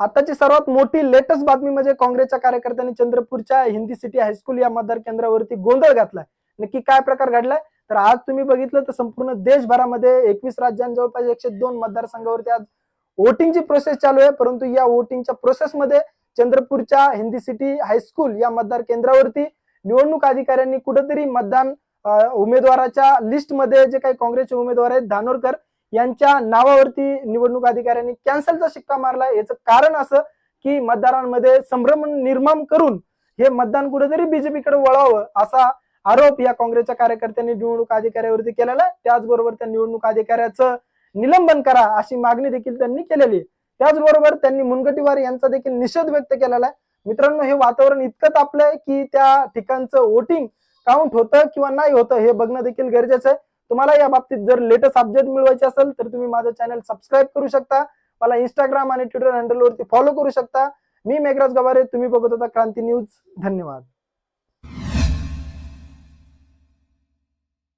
आताची सर्वात मोठी लेटेस्ट बातमी म्हणजे काँग्रेसच्या कार्यकर्त्यांनी चंद्रपूरच्या हिंदी सिटी हायस्कूल या मतदार केंद्रावरती गोंधळ घातलाय. नक्की काय प्रकार घडलाय? तर आज तुम्ही बघितलं तर संपूर्ण देशभरामध्ये एकवीस राज्यां जवळपास एकशे दोन मतदारसंघावरती आज वोटिंगची प्रोसेस चालू आहे. परंतु या वोटिंगच्या प्रोसेसमध्ये चंद्रपूरच्या हिंदी सिटी हायस्कूल या मतदार केंद्रावरती निवडणूक अधिकाऱ्यांनी कुठेतरी मतदान उमेदवाराच्या लिस्टमध्ये जे काही काँग्रेसचे उमेदवार आहेत धानोरकर यांच्या नावावरती निवडणूक अधिकाऱ्यांनी कॅन्सलचा शिक्का मारला याचं कारण असं की मतदारांमध्ये संभ्रम निर्माण करून हे मतदान कुठेतरी बीजेपीकडे वळावं असा आरोप या काँग्रेसच्या कार्यकर्त्यांनी निवडणूक अधिकाऱ्यावरती केलेला आहे त्याचबरोबर त्या निवडणूक अधिकाऱ्याचं निलंबन करा अशी मागणी देखील त्यांनी केलेली आहे. त्याचबरोबर त्यांनी मुनगटीवार यांचा देखील निषेध व्यक्त केलेला आहे. मित्रांनो हे वातावरण इतकं तापलंय की त्या ठिकाणचं वोटिंग काउंट होतं किंवा नाही होतं हे बघणं देखील गरजेचं आहे. तुम्हाला या बाबतीत जर लेटेस्ट अपडेट मिळवायचे असेल तर तुम्ही माझं चॅनल सबस्क्राईब करू शकता. मला इंस्टाग्राम आणि ट्विटर हँडलवरती फॉलो करू शकता. मी मेघराज गवारे तुम्ही बघत होता क्रांती न्यूज. धन्यवाद.